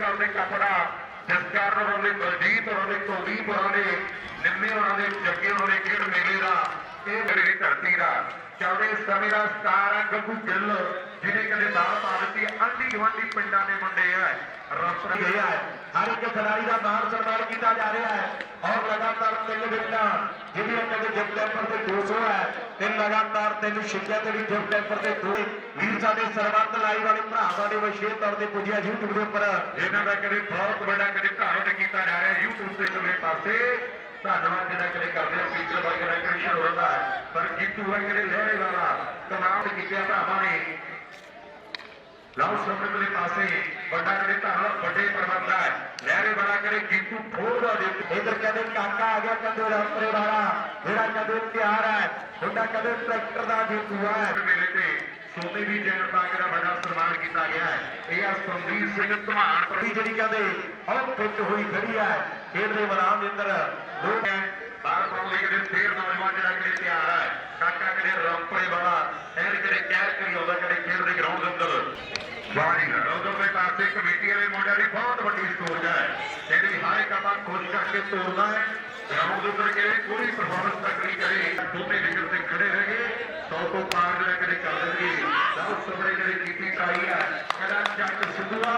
ਕਰਦੇ ਕਪੜਾ ਜਸਕਰਨ ਉਹਨਾਂ ਦੇ ਬਲਜੀਤ ਉਹਨਾਂ ਦੇ ਕੁਲਦੀਪ ਉਹਨਾਂ ਦੇ ਨਿੰਮੇ ਉਹਨਾਂ ਦੇ ਜੱਗੇ ਹੋਰਾਂ ਦੇ ਖੇਡ ਮੇਲੇ ਦਾ, ਇਹ ਮੇਰੀ ਧਰਤੀ ਦਾ। ਚੱਲਦੇ ਸਮੇਂ ਦਾ ਸਟਾਰ ਹੈ ਗੱਗੂ ਗਿੱਲ ਜਿਹਨੇ ਕਦੇ ਦਾਲ ਪਾ ਦਿੱਤੀ ਆਂਢੀ ਗੁਆਂਢੀ ਪਿੰਡਾਂ ਦੇ ਮੁੰਡੇ ਆ। ਰਸਤਾ ਗਿਆ ਹੈ ਹਰ ਇੱਕ ਖਿਡਾਰੀ ਦਾ ਮਾਣ ਸਨਮਾਨ ਕੀਤਾ ਜਾ ਰਿਹਾ ਹੈ। ਔਰ ਲਗਾਤਾਰ ਤਿੰਨ ਵਿਕਟਾਂ ਜਿਹੜੀਆਂ ਕਦੇ ਜਿਪ ਟੈਂਪਰ ਤੇ 200 ਹੈ ਤੇ ਲਗਾਤਾਰ ਤਿੰਨ ਛਿੱਕਿਆਂ ਤੇ ਵੀ ਜਿਪ ਟੈਂਪਰ ਤੇ ਦੋ ਵੀਰ ਸਾਡੇ ਸਰਬੱਤ ਲਾਈਵ ਵਾਲੇ ਭਰਾ ਸਾਡੇ ਵਿਸ਼ੇਸ਼ ਤੌਰ ਤੇ ਪੁੱਜਿਆ YouTube ਦੇ ਉੱਪਰ। ਇਹਨਾਂ ਦਾ ਕਦੇ ਬਹੁਤ ਵੱਡਾ ਕਦੇ ਧਾਰਨ ਕੀਤਾ ਜਾ ਰਿਹਾ YouTube ਤੇ ਦੋਵੇਂ ਪਾਸੇ। ਧੰਨਵਾਦ ਜਿਹੜਾ ਕਦੇ ਕਰਦੇ ਆ ਪੀਟਰ ਵਰਗਾ ਕਦੇ ਹੁੰਦਾ ਹੈ। ਪਰ ਜੀਤੂ ਕਦੇ ਲਹਿਰੇ ਵਾਲਾ। ਕਮਾਲ ਕੀਤੇ ਭਰਾਵਾਂ ਨੇ। ਸਮੇਂ ਦੇ ਪਾਸੇ ਵੱਡਾ ਕਦੇ ਧਾਰਨ ਵੱਡੇ ਪ੍ਰਬੰਧ ਹੈ। ਲਹਿਰੇ ਵਾਲਾ ਕਦੇ ਜੀਤੂ ਠੋਰਦਾ ਦੇ ਇਧਰ ਕਦੇ ਕਾਕਾ ਆ ਗਿਆ ਕਦੇ ਰੰਪਰੇ ਵਾਲਾ ਜਿਹੜਾ ਕਦੇ ਤਿਆਰ ਹੈ ਮੁੰਡਾ ਕਦੇ ਟਰੈਕਟਰ ਦਾ ਜੀਤੂ ਹੈ। ਮੇਲੇ ਤੇ ਸੋਨੇ ਦੀ ਜੈਨ ਪਾ ਕੇ ਦਾ ਵੱਡਾ ਸਨਮਾਨ ਕੀਤਾ ਗਿਆ ਹੈ। ਇਹ ਆ ਸੰਦੀਪ ਸਿੰਘ ਧਮਾਨ ਵੀ ਜਿਹੜੀ ਕਹਿੰਦੇ ਉਹ ਫਿੱਟ ਹੋਈ ਖੜੀ ਹੈ ਖੇਡ ਦੇ ਮੈਦਾਨ ਦੇ ਅੰਦਰ ਦੋ ਬਾਹਰ ਪਾਉਣ ਲਈ ਕਿਤੇ ਫੇਰ ਨੌਜਵਾਨ ਜਿਹੜਾ ਕਿਤੇ ਤਿਆਰ ਹੈ। ਕਾਕਾ ਕਿਤੇ ਰੰਪੜੇ ਵਾਲਾ ਐਨ ਕਿਤੇ ਕਹਿਰ ਕਰੀ ਆਉਂਦਾ ਕਿਤੇ ਖੇਡ ਦੇ ਗਰਾਊਂਡ ਦੇ ਅੰਦਰ ਵਾਰੀ ਉਧਰ ਦੇ ਪਾਸੇ ਕਮੇਟੀ ਵਾਲੇ ਮੁੰਡਿਆਂ ਦੀ ਬਹੁਤ ਵੱਡੀ ਸੋਚ ਹੈ ਜਿਹੜੀ ਹਰ ਇੱਕ ਆਪਾਂ ਕੋਸ਼ਿਸ਼ ਕਰਕੇ ਤੋੜਨਾ ਹੈ ਗਰਾਊਂਡ ਦੇ ਉੱਪਰ ਕਿਹੜੀ ਪੂਰੀ ਪਰਫਾਰਮੈਂਸ ਤੱਕੜੀ ਕਰੇ ਦੋਨੇ ਵਿਕਟ ਤੇ ਖੜੇ ਰਹੇਗੇ ਸੌ ਤੋਂ ਪਾਰ ਜਿਹੜਾ ਕਦੇ ਚੱਲ ਦੇਣਗੇ ਬਹੁਤ ਸਬਰੇ ਜਿਹੜੀ ਕੀਤੀ ਕਾਈ ਹੈ ਕਹਿੰਦਾ ਜੱਟ ਸਿੱਧੂਆ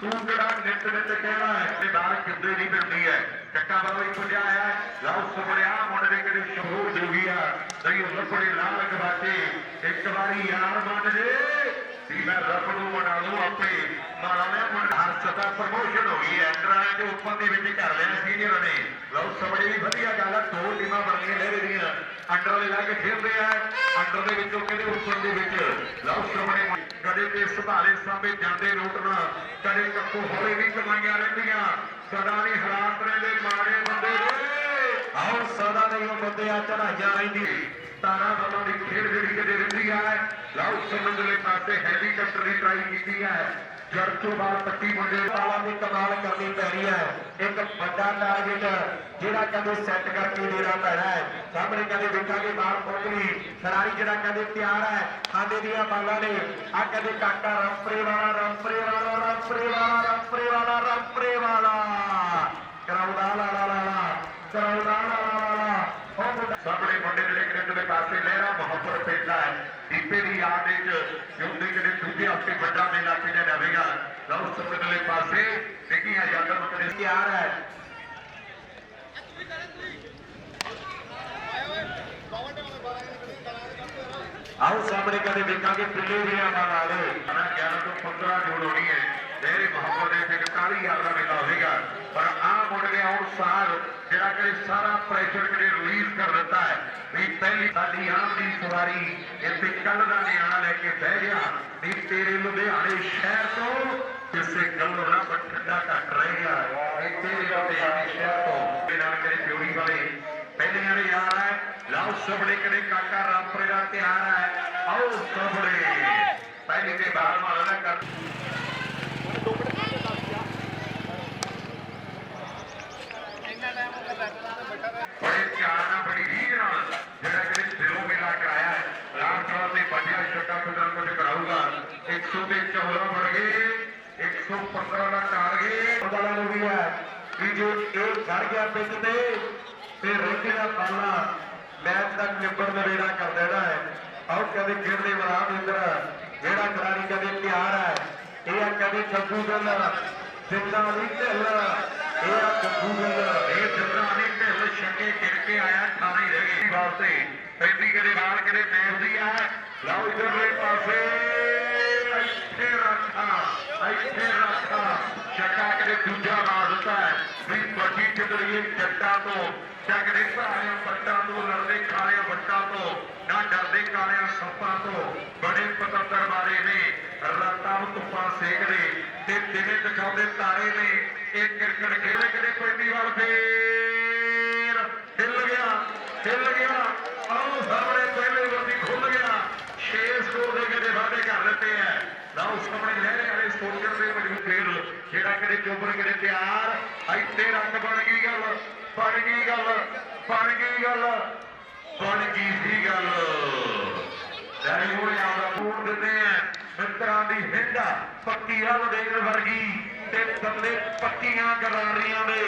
ਤੂੰ ਕਿਹੜਾ ਨਿੱਤ ਨਿੱਤ ਕਹਿਣਾ ਹੈ ਤੇ ਬਾਹਰ ਕਿੱਦੇ ਨਹੀਂ ਮਿਲਦੀ ਹੈ ਟੱਕਾ ਬਾਬਾ ਹੀ ਪੁੱਜਾ ਆਇਆ ਲਓ ਸੁਮਰਿਆ ਮੁੰਡੇ ਦੇ ਕਿਹੜੇ ਸ਼ਹੂਰ ਜੋਗੀ ਆ ਸਹੀ ਲੱਪੜੇ ਲਾਲ ਗਵਾਚੇ ਇੱਕ ਵਾਰੀ ਯਾਰ ਮੰਨ ਜੇ ਵੀ ਮੈਂ ਰੱਬ ਨੂੰ ਮਨਾ ਲੂੰ ਆਪੇ। ਮਾਰਾ ਮੈਂ ਮੁੰਡ ਹਰ ਸਦਾ ਪ੍ਰਮੋਸ਼ਨ ਹੋ। ਗਈ ਹੈ ਦੇ ਉੱਪਰ ਦੇ ਵਿੱਚ ਕਰ ਲਿਆ ਸੀਨੀਅਰ ਨੇ। ਲਓ ਸਮਝੇ ਵੀ ਵਧੀਆ ਗੱਲ ਆ। ਦੋ ਟੀਮਾਂ ਬਣੀਆਂ ਲੈ ਦੀਆਂ ਅੰਡਰ ਵਾਲੇ ਲਾ ਕੇ ਖੇਡਦੇ ਆ। ਅੰਡਰ ਦੇ ਵਿੱਚੋਂ ਕਹਿੰਦੇ ਉੱਪਰ ਦੇ ਵਿੱਚ? ਲਓ ਸਮਝੇ ਕਦੇ ਤੇ ਸੁਧਾਰੇ ਸਾਹਮਣੇ ਜਾਂਦੇ ਰੋਟ ਕਦੇ ਕੱਕੂ ਹੌਲੇ ਵੀ ਕਮਾਈਆਂ ਰਹਿੰਦੀਆਂ। ਸਦਾ ਨਹੀਂ ਹਾਲਾਤ ਰਹਿੰਦੇ ਮਾਰੇ ਬੰਦੇ। ਦੇ ਆਓ, ਸਦਾ ਨਹੀਂ ਉਹ ਬੰਦੇ ਆ ਚੜਾਈਆਂ ਰਹਿੰਦੀ ਤਾਰਾ ਵੱਲੋਂ ਦੀ ਖੇਡ ਜਿਹੜੀ ਕਦੇ ਰਹਿੰਦੀ ਹੈ ਲਓ ਸਮੁੰਦਰਲੇ ਪਾਸੇ ਹੈਲੀਕਾਪਟਰ ਦੀ ਟਰਾਈ ਕੀਤੀ ਹੈ ਜੜ ਤੋਂ ਬਾਅਦ ਪੱਟੀ ਮੁੰਡੇ ਵਾਲਾ ਦੀ ਕਮਾਲ ਕਰਨੀ ਪੈ ਹੈ ਇੱਕ ਵੱਡਾ ਟਾਰਗੇਟ ਜਿਹੜਾ ਕਦੇ ਸੈੱਟ ਕਰਕੇ ਦੇਣਾ ਪੈਣਾ ਹੈ। ਸਾਹਮਣੇ ਕਦੇ ਵੇਖਾਂਗੇ ਮਾਰ ਪੋਕਲੀ ਖਿਡਾਰੀ ਜਿਹੜਾ ਕਦੇ ਤਿਆਰ ਹੈ, ਖਾਂਦੇ ਦੀਆਂ ਬਾਲਾਂ ਨੇ। ਆ ਕਦੇ ਕਾਕਾ ਰੰਪਰੇ ਵਾਲਾ ਰੰਪਰੇ ਵਾਲਾ ਰੰਪਰੇ ਵਾਲਾ ਰੰਪਰੇ ਵਾਲਾ ਰੰਪਰੇ ਵਾਲਾ। ਕਰਾਉਂਦਾ ਲਾ ਲਾ ਲਾ ਕਰਾਉਂਦਾ ਲਾ ਲਾ ਲਾ ਲਾ ਉਹ ਮੁੰਡਾ ਸਾਹਮਣੇ ਮੁੰਡੇ ਜਿਹੜੇ ਕ੍ਰਿਕਟ ਦੇ ਪਾਸੇ ਲਹਿਰਾ ਮੁਹੱਬਤ ਪੈਂਦਾ ਹੈ ਦੀਪੇ ਦੀ ਯਾਦ ਵਿੱਚ ਜੁੰਦੇ ਕਿਤੇ ਦੂਜੇ ਹਫ਼ਤੇ ਵੱਡਾ ਮੇਲਾ ਖੇਡਿਆ ਜਾਵੇਗਾ ਲਓ ਸਮੁੰਦਰਲੇ ਪਾਸੇ, ਦੇਖੀ ਆ ਯਾਦਰ ਮਕਦੇ ਤਿਆਰ ਹੈ। ਆਓ ਸਾਹਮਣੇ ਕਦੇ ਵੇਖਾਂਗੇ ਪਿੱਲੇ ਦੀਆਂ ਨਾਲ ਮੈਂ 11 ਤੋਂ 15 ਜੂਨ ਹੋਣੀ ਹੈ। ਮੇਰੇ ਮੁਹੱਬਤ ਦੇ ਵਿੱਚ 40000 ਦਾ ਮੇਲਾ ਹੋਏਗਾ ਪਰ ਆਹ ਮੁੜ ਦੇ ਆਉਣ ਸਾਰ ਜਿਹੜਾ ਕਿ ਸਾਰਾ ਪ੍ਰੈਸ਼ਰ ਕਿਤੇ ਰਿਲੀਜ਼ ਕਰ ਦਿੱਤਾ ਹੈ। ਵੀ ਪਹਿਲੀ ਸਾਡੀ ਆਮ ਦੀ ਸਵਾਰੀ ਇੱਥੇ ਕੱਲ ਦਾ ਨਿਆਣਾ ਲੈ ਕੇ ਬਹਿ ਗਿਆ। ਵੀ ਤੇਰੇ ਲੁਧਿਆਣੇ ਸ਼ਹਿਰ ਤੋਂ ਕਿਸੇ ਗੱਲ ਨਾ ਠੰਡਾ ਘੱਟ ਰਹਿ ਗਿਆ। ਇਹ ਤੇਰੇ ਲੁਧਿਆਣੇ ਸ਼ਹਿਰ ਤੋਂ ਬਿਨਾਂ ਕਰੇ ਪਿਉੜੀ ਵਾਲੇ ਪਹਿਲੀਆਂ ਦੇ ਯਾਰ ਹੈ। ਲਾਓ ਸਭੜੇ ਕਦੇ ਕਾਕਾ ਰਾਮਪੁਰੇ ਦਾ ਤਿਆਰ ਹੈ। ਆਓ ਸਭੜੇ ਪਹਿਲੀ ਤੇ ਬਾਹਰ ਮਾਰਨਾ ਕਰ ਬੜੇ ਧਿਆਨ ਨਾਲ ਬੜੀ ਰੀਝ ਨਾਲ ਜਿਹੜਾ ਕਿ ਦਿਲੋਂ ਮੇਲਾ ਕਰਾਇਆ ਹੈ ਰਾਮ ਸਾਹਿਬ ਨੇ ਵੱਡਿਆ ਛੋਟਾ ਛੋਟਾ ਕੁਝ ਕਰਾਊਗਾ 100 ਦੇ 14 ਬਣ ਗਏ 115 ਦਾ ਟਾਰਗੇਟ ਪਤਾ ਨੂੰ ਵੀ ਹੈ ਕਿ ਜੇ ਇਹ ਚੜ ਗਿਆ ਪਿੱਚ ਤੇ ਤੇ ਰਹਿੰਦੀਆਂ ਬਾਲਾਂ ਮੈਚ ਦਾ ਨਿਬੜ ਨਵੇੜਾ ਕਰ ਦੇਣਾ ਹੈ ਆਓ ਕਦੇ ਖੇਡਦੇ ਮੈਦਾਨ ਦੇ ਅੰਦਰ ਜਿਹੜਾ ਖਿਡਾਰੀ ਕਦੇ ਤਿਆਰ ਹੈ ਇਹ ਆ ਕਦੇ ਕੱਦੂ ਗੱਲ ਜਿੰਦਾ ਨਹੀਂ ਢਿੱਲ ਇਹ ਆ ਕੱਦੂ ਗੱਲ ਇਹ ਜਿੰਨਾ ਨਹੀਂ ਢਿੱਲ ਛੱਕੇ ਗਿਰ ਕੇ ਆਇਆ ਖਾਣੇ ਰਹਿ ਗਏ ਵਾਸਤੇ ਪੈਂਦੀ ਕਦੇ ਨਾਲ ਕਦੇ ਮੈਚਦੀ ਆ ਲਓ ਇਧਰਲੇ ਪਾਸੇ ਇੱਥੇ ਰੱਖਾ ਇੱਥੇ ਰੱਖਾ ਛੱਕਾ ਕਦੇ ਦੂਜਾ ਮਾਰ ਦਿੱਤਾ ਹੈ। ਵੀ ਵੱਡੀ ਚੰਦਰੀਏ ਜੱਟਾਂ ਤੋਂ ਜਗਰੇ ਭਾਰਿਆਂ ਵੱਟਾਂ ਤੋਂ, ਲੜਦੇ ਖਾਲਿਆਂ ਵੱਟਾਂ ਤੋਂ, ਨਾ ਡਰਦੇ ਕਾਲਿਆਂ ਸੱਪਾਂ ਤੋਂ, ਬੜੇ ਪਤੰਦਰ ਵਾਲੇ ਨੇ, ਰਾਤਾਂ ਨੂੰ ਧੁੱਪਾਂ ਸੇਕਦੇ ਤੇ ਦਿਨੇ ਦਿਖਾਉਂਦੇ ਤਾਰੇ ਨੇ, ਇਹ ਕ੍ਰਿਕਟ ਖੇਡੇ ਕਿਤੇ ਪੈਂਦੀ ਵਾਲ ਫੇਰ ਹਿੱਲ ਗਿਆ ਹਿੱਲ ਗਿਆ ਆਹ ਸਾਹਮਣੇ ਪਹਿਲੇ ਵਰਦੀ ਖੁੱਲ ਗਿਆ 6 ਸਕੋਰ ਦੇ ਕਿਤੇ ਵਾਅਦੇ ਕਰ ਦਿੱਤੇ ਐ ਲਓ ਸਾਹਮਣੇ ਲਹਿਰੇ ਵਾਲੇ ਸੋਚਣ ਦੇ ਮਜਬੂਰ ਫੇਰ ਜਿਹੜਾ ਚੋਬਰ ਕਿਤੇ ਤਿਆਰ। ਇੱਥੇ ਰੰਗ ਬਣ ਗਈ ਗੱਲ, ਬਣ ਗਈ ਗੱਲ, ਬਣ ਗਈ ਗੱਲ, ਬਣ ਗਈ ਸੀ ਗੱਲ। ਡੈਡੀ ਹੋਣੇ ਆਉਂਦਾ ਪੂਰ ਦਿੰਦੇ ਆ। ਮਿੱਤਰਾਂ ਦੀ ਹਿੰਡਾ ਪੱਕੀ ਹਲ ਦੇਣ ਵਰਗੀ। ਤੇ ਥੱਲੇ ਪੱਕੀਆਂ ਗਰਾਰੀਆਂ ਦੇ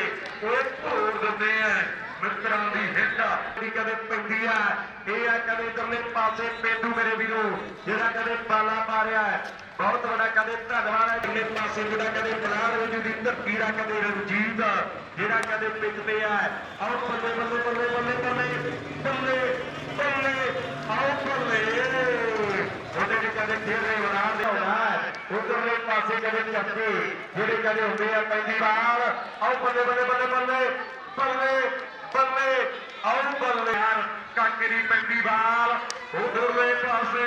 ਉਹ ਭੋੜ ਦਿੰਦੇ ਆ। ਮਿੱਤਰਾਂ ਦੀ ਹਿੱਟਾ ਜਿਹੜੀ ਕਦੇ ਪੈਂਦੀ ਆ। ਇਹ ਆ ਕਦੇ ਇਧਰਲੇ ਪਾਸੇ ਪੇਂਡੂ ਮੇਰੇ ਵੀਰੋ, ਜਿਹੜਾ ਕਦੇ ਪਾਲਾ ਮਾਰਿਆ। ਹੈ ਬਹੁਤ ਵੱਡਾ ਕਦੇ ਧੰਨਵਾਦ ਹੈ ਇਧਰਲੇ ਪਾਸੇ ਜਿਹੜਾ ਕਦੇ ਬਲਾਰ ਵਜੂ ਦੀ ਧਰਤੀ ਦਾ ਕਦੇ ਰਣਜੀਤ ਜਿਹੜਾ ਕਦੇ ਪਿੱਟਦੇ ਆ ਆਓ ਬੱਲੇ ਬੱਲੇ ਬੱਲੇ ਬੱਲੇ ਬੱਲੇ ਬੱਲੇ ਬੱਲੇ ਆਓ ਬੱਲੇ ਉਹਦੇ ਵਿੱਚ ਕਦੇ ਖੇਡਦੇ ਬਣਾ ਦੇ ਉਧਰਲੇ ਪਾਸੇ ਕਦੇ ਚੱਕੇ ਜਿਹੜੇ ਕਦੇ ਹੁੰਦੇ ਆ ਪਹਿਲੀ ਵਾਰ ਆਓ ਬੱਲੇ ਬੱਲੇ ਬੱਲੇ ਬੱਲੇ ਬੱਲੇ ਬੱਲੇ ਆਓ ਬੱਲੇ ਯਾਰ ਕਾਕੇ ਦੀ ਪੈਂਦੀ ਬਾਲ ਉਧਰਲੇ ਪਾਸੇ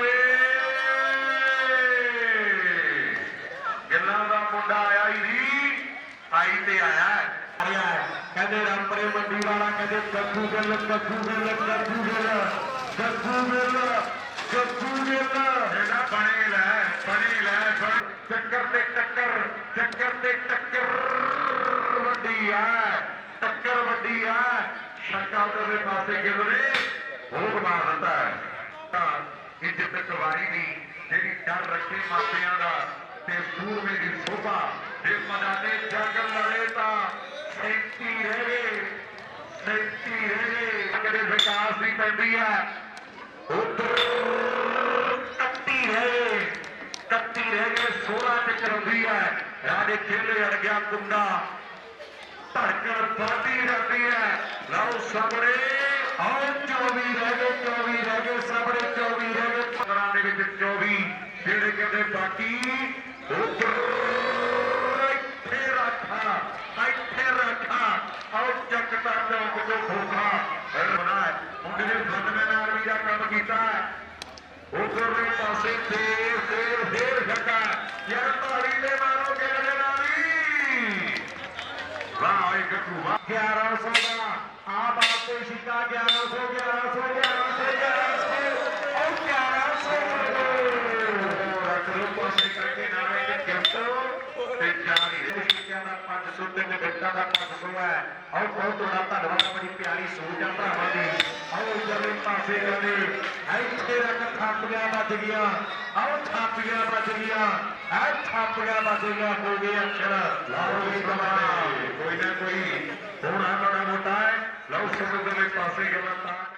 ਗੱਲਾਂ ਦਾ ਮੁੰਡਾ ਆਇਆ ਹੀ ਨਹੀਂ ਆਈ ਤੇ ਆਇਆ ਆਇਆ ਕਹਿੰਦੇ ਰਾਮਪਰੇ ਮੰਡੀ ਵਾਲਾ ਕਹਿੰਦੇ ਗੱਗੂ ਗਿੱਲ ਗੱਗੂ ਗਿੱਲ ਗੱਗੂ ਗਿੱਲ ਗੱਗੂ ਗਿੱਲ ਗੱਗੂ ਗਿੱਲ ਇਹਦਾ ਬਣੇ ਲੈ ਬਣੇ ਲੈ ਚੱਕਰ ਤੇ ਟੱਕਰ ਚੱਕਰ ਤੇ ਟੱਕਰ ਵੱਡੀ ਆ ਟੱਕਰ ਵੱਡੀ ਆ। ਸ਼ੱਕਾ ਦੇ ਪਾਸੇ ਗਿਰਦੇ ਭੋਗ ਮਾਰ ਦਿੰਦਾ ਹੈ। ਤਾਂ ਇੱਜ਼ਤ ਕੁਵਾਰੀ ਦੀ ਜਿਹੜੀ ਡਰ ਰੱਖੇ ਮਾਪਿਆਂ ਦਾ। ਤੇ ਸੂਰਮੇ ਦੀ ਸੋਭਾ ਦੇ ਮਦਾਨੇ ਜੰਗ ਲੜੇ ਤਾਂ ਸੈਂਤੀ ਰਹਿ ਗਏ ਸੈਂਤੀ ਰਹਿ ਗਏ ਕਦੇ ਵਿਕਾਸ ਦੀ ਪੈਂਦੀ ਆ ਉਧਰ ਕੱਤੀ ਰਹੇ ਕੱਤੀ ਰਹਿ ਗਏ 16 ਤੇ ਚਲਦੀ ਹੈ ਰਾਜੇ ਖੇਲੇ ਅੜ ਗਿਆ ਕੁੰਡਾ ਧੜਕਣ ਵੱਧਦੀ ਜਾਂਦੀ ਹੈ ਲਓ ਸਾਹਮਣੇ ਆਓ 24 ਰਹਿ ਗਏ 24 ਰਹਿ ਗਏ ਸਾਹਮਣੇ 24 ਰਹਿ ਗਏ 15 ਦੇ ਵਿੱਚ 24 ਜਿਹੜੇ ਕਹਿੰਦੇ ਬਾਕੀ ਇੱਥੇ ਰੱਖਾ ਇੱਥੇ ਰੱਖਾ ਆਓ ਚੱਕਦਾ ਚੌਕ ਤੋਂ ਖੋਖਾ ਬਣਾ ਮੁੰਡੇ ਨੇ ਬੰਦਵੇਂ ਨਾਲ ਵੀ ਦਾ ਕੰਮ ਕੀਤਾ ਹੈ ਉਧਰਲੇ ਪਾਸੇ ਫੇਰ ਫੇਰ ਫੇਰ ਛੱਕਾ ਯਾਰ ਤਾੜੀ ਤੇ ਮਾਰੋ ਕਿਹੜੇ ਨਾਲੀ ਵਾਹ ਇੱਕ ਕੁਵਾ 1100 ਦਾ ਆ ਬਾਤ ਤੇ ਸ਼ਿਕਾ 1100 1100 1100 ਉਹ 1100 ਰੱਖੋ ਪਾਸੇ ਕਰਕੇ ਨਾਲ ਇੱਕ ਗਿਫਟ ਤੇ ਜਾਰੀ ਇਹ ਸ਼ਿਕਿਆਂ ਦਾ 500 ਦਾ 500 ਹੈ। ਆਓ, ਬਹੁਤ ਤੁਹਾਡਾ ਧੰਨਵਾਦ, ਬੜੀ ਪਿਆਰੀ ਸੋਚ ਆ ਭਰਾਵਾਂ ਦੀ। ਆਓ ਇਧਰਲੇ ਪਾਸੇ ਕਹਿੰਦੇ ਇੱਥੇ ਰੱਖ ਥਾਪੀਆਂ ਵੱਜ ਗਿਆ ਆਓ, ਥਾਪੀਆਂ ਵੱਜ ਗਿਆ ਐ ਥਾਪੀਆਂ ਵੱਜ ਗਿਆ ਹੋ ਗਏ ਅਕਸ਼ਰ ਲਾਓ ਵੀ ਕਮਾਲ ਕੋਈ ਨਾ ਕੋਈ, ਹੋਣਾ ਬੜਾ ਮੋਟਾ ਹੈ। ਲਓ ਸਮੁੰਦਰ ਦੇ ਪਾਸੇ ਗੱਲਾਂ ਤਾਂ।